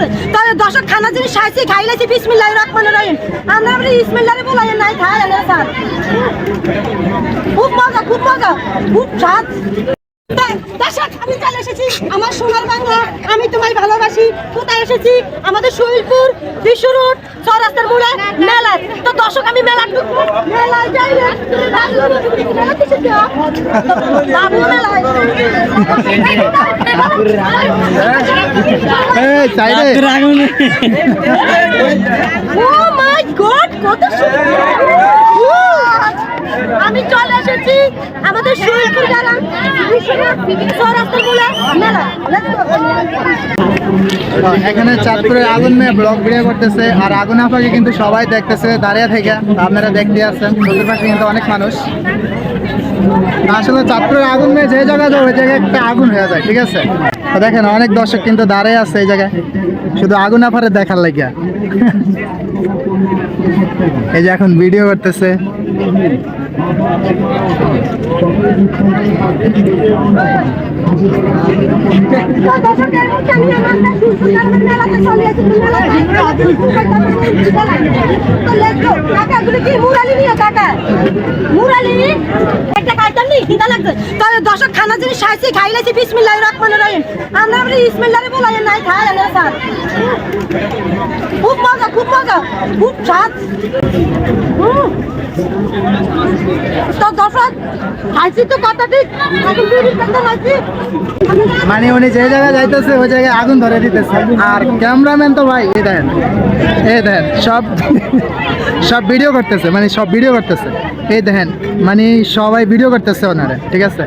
লাগছে তবে দর্শক খানা জিনিস খাইছি খাইলেছি বিসমিল্লাহ রহমান রহিম। আমরা আমরা ইসমিল্লাহ বলাই নাই খাই আনে স্যার। খুব মজা খুব মজা খুব স্বাদ। আমি চলে এসেছি আমার সোনার বাংলা আমি তোমায় ভালোবাসি। কোথায় এসেছি? আমাদের শহীদপুর বিশ্ব রোড চৌরাস্তার মোড়ে মেলায়। তো দর্শক আমি মেলা যাই মেলায়। আমি চলে এসেছি আমাদের. এখানে চাঁদপুরের আগুন নিয়ে ব্লগ ভিডিও করতেছে, আর আগুন আপাকে কিন্তু সবাই দেখতেছে, দাঁড়িয়ে থেকে, আপনারা দেখতে আসছেন চতুর পাশে কিন্তু অনেক মানুষ আসলে চাঁদপুরের আগুন নিয়ে যে জায়গায় যাবে, ওই জায়গায় একটা আগুন হয়ে যায়, ঠিক আছে? তো দেখেন, অনেক দর্শক কিন্তু দাঁড়িয়ে আছে এই জায়গায়। শুধু আগুন আফারে দেখার লাগিয়া। এই যে এখন ভিডিও করতেছে। মুরালি? একটা খাইতাম নি খিদা লাগছে। তবে দশক খানা জিনিস খাইছি খাইলেছি বিসমিল্লাহ রহমান রহিম। আমরা আমরা ইসমিল্লাহ বলাই নাই খাই স্যার। খুব স্বাদ তো দর্শক খাইছি তো কথা ঠিক। এখন বিড়ির কথা খাইছি মানে উনি যে জায়গায় যাইতেছে ওই জায়গায় আগুন ধরে দিতেছে। আর ক্যামেরাম্যান তো ভাই এই দেন। এই দেন সব সব ভিডিও করতেছে মানে সব ভিডিও করতেছে। এই দেখেন মানে সবাই ভিডিও করতেছে ওনারে ঠিক আছে?